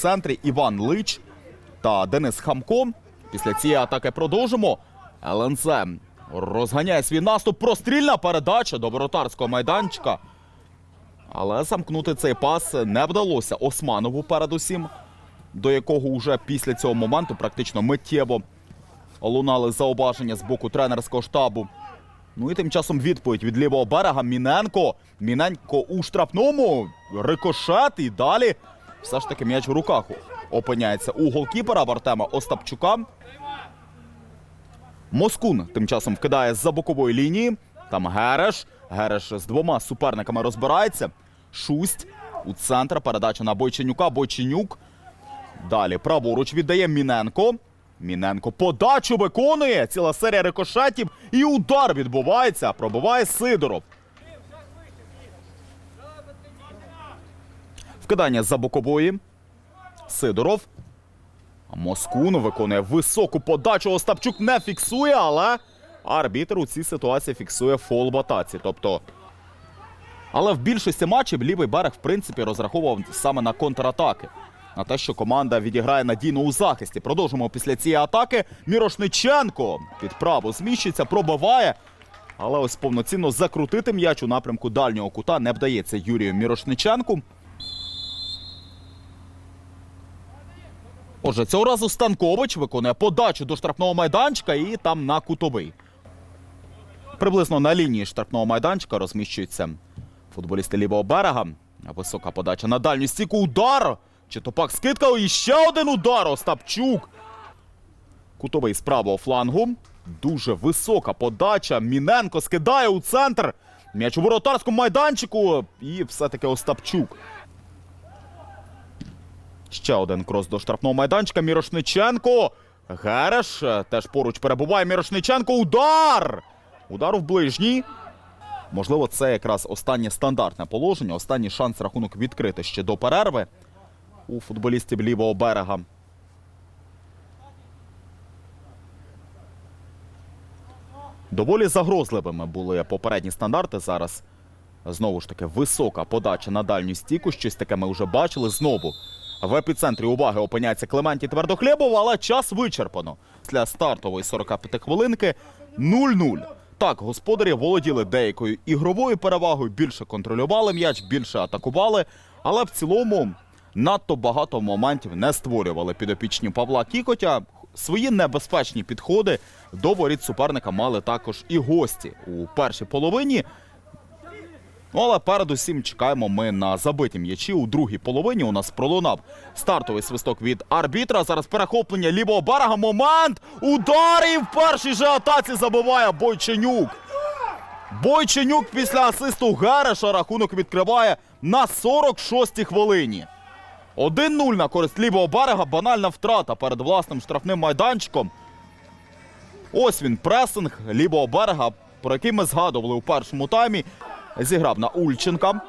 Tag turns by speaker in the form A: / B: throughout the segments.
A: центрі Іван Лич та Денис Хамко. Після цієї атаки продовжимо. ЛНЗ розганяє свій наступ. Прострільна передача до воротарського майданчика. Але замкнути цей пас не вдалося Османову передусім, до якого уже після цього моменту практично миттєво лунали зауваження з боку тренерського штабу. Ну і тим часом відповідь від лівого берега Міненко. Міненко у штрафному. Рикошет і далі. Все ж таки м'яч в руках опиняється у голкіпера Артема Остапчука. Москун тим часом вкидає з-за бокової лінії. Там Гереш. Гереш з двома суперниками розбирається. Шусть у центр. Передача на Бойченюка. Бойченюк. Далі праворуч віддає Міненко. Міненко подачу виконує. Ціла серія рикошетів. І удар відбувається. Пробиває Сидоров. Вкидання за бокової. Сидоров. Москун виконує високу подачу. Остапчук не фіксує, але арбітр у цій ситуації фіксує фол в. Тобто. Але в більшості матчів лівий берег, в принципі, розраховував саме на контратаки. На те, що команда відіграє надійно у захисті. Продовжимо після цієї атаки. Мірошниченко під право зміщується, пробиває. Але ось повноцінно закрутити м'яч у напрямку дальнього кута не вдається Юрію Мірошниченку. Отже, цього разу Станкович виконує подачу до штрафного майданчика і там на кутовий. Приблизно на лінії штрафного майданчика розміщуються футболісти лівого берега. Висока подача на дальню стійку. Удар! Чи то пак скидка? І ще один удар. Остапчук. Кутовий з правого флангу. Дуже висока подача. Міненко скидає у центр. М'яч у воротарському майданчику. І все-таки Остапчук. Ще один крос до штрафного майданчика. Мірошниченко. Гереш теж поруч перебуває. Мірошниченко. Удар! Удар в ближній. Можливо, це якраз останнє стандартне положення, останній шанс рахунок відкрити ще до перерви у футболістів лівого берега. Доволі загрозливими були попередні стандарти. Зараз знову ж таки висока подача на дальню стійку. Щось таке ми вже бачили. Знову в епіцентрі уваги опиняється Клементій Твердохлєбов, але час вичерпано. Після стартової 45 хвилинки 0-0. Так, господарі володіли деякою ігровою перевагою, більше контролювали м'яч, більше атакували, але в цілому надто багато моментів не створювали підопічні Павла Кікотя. Свої небезпечні підходи до воріт суперника мали також і гості у першій половині. Ну, але передусім чекаємо ми на забиті м'ячі. У другій половині у нас пролунав стартовий свисток від арбітра. Зараз перехоплення лівого берега. Момент! Удар і в першій же атаці забиває Бойченюк. Бойченюк після асисту Гереша рахунок відкриває на 46-й хвилині. 1-0 на користь лівого берега. Банальна втрата перед власним штрафним майданчиком. Ось він пресинг лівого берега, про який ми згадували у першому таймі. Зіграв на Ульченка.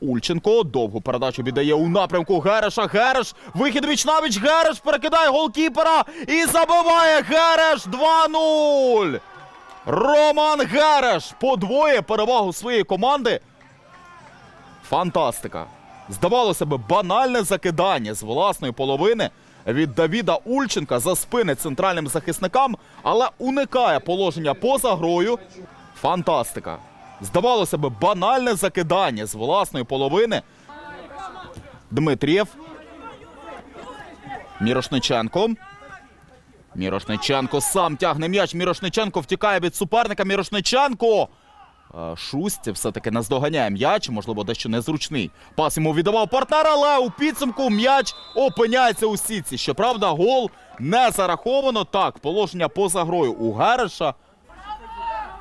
A: Ульченко довгу передачу віддає у напрямку Гереша. Гереш. Вихід вічнавіч. Гереш перекидає голкіпера і забиває Гереш 2-0. Роман Гереш подвоє перевагу своєї команди. Фантастика. Здавалося би, банальне закидання з власної половини від Давіда Ульченка за спини центральним захисникам, але уникає положення поза грою. Фантастика. Здавалося би, банальне закидання з власної половини. Дмитрієв. Мірошниченко. Мірошниченко сам тягне м'яч. Мірошниченко втікає від суперника. Мірошниченко. Е, Шусть все-таки наздоганяє м'яч, можливо, дещо незручний. Пас йому віддавав партнер, але у підсумку м'яч опиняється у сітці. Щоправда, гол не зараховано. Так, положення поза грою у Гереша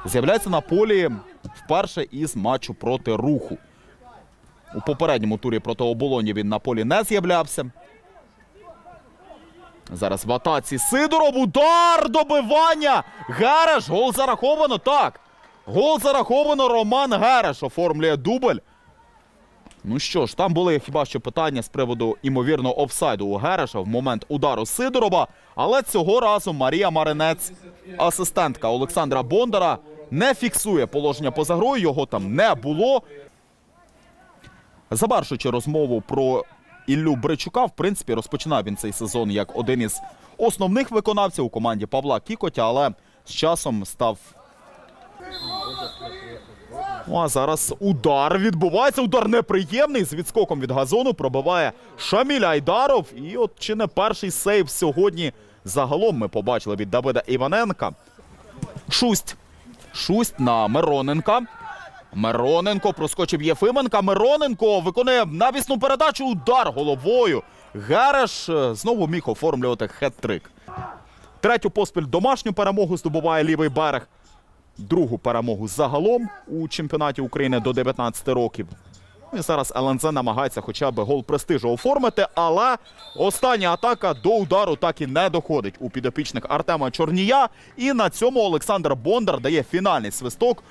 A: з'являється на полі вперше із матчу проти руху. У попередньому турі проти оболоні він на полі не з'являвся. Зараз в атаці Сидоров. Удар! Добивання! Гереш! Гол зараховано так. Гол зараховано. Роман Гереш оформлює дубль. Ну що ж, там були хіба що питання з приводу імовірного офсайду у Гереша в момент удару Сидорова. Але цього разу Марія Маринець, асистентка Олександра Бондара, не фіксує положення поза грою. Його там не було. Завершуючи розмову про Іллю Бричука. В принципі, розпочинав він цей сезон як один із основних виконавців у команді Павла Кікотя, але з часом став. Ну, а зараз удар відбувається. Удар неприємний. З відскоком від газону пробиває Шаміль Айдаров. І от чи не перший сейв сьогодні загалом ми побачили від Давида Іваненка. Шусть. Шусть на Мироненка. Мироненко проскочив Єфименка. Мироненко виконує навісну передачу. Удар головою. Гереш е, знову міг оформлювати хет-трик. Третю поспіль домашню перемогу здобуває лівий берег. Другу перемогу загалом у чемпіонаті України до 19 років. Ну І зараз ЛНЗ намагається хоча б гол престижу оформити, але остання атака до удару так і не доходить у підопічник Артема Чорнія. І на цьому Олександр Бондар дає фінальний свисток.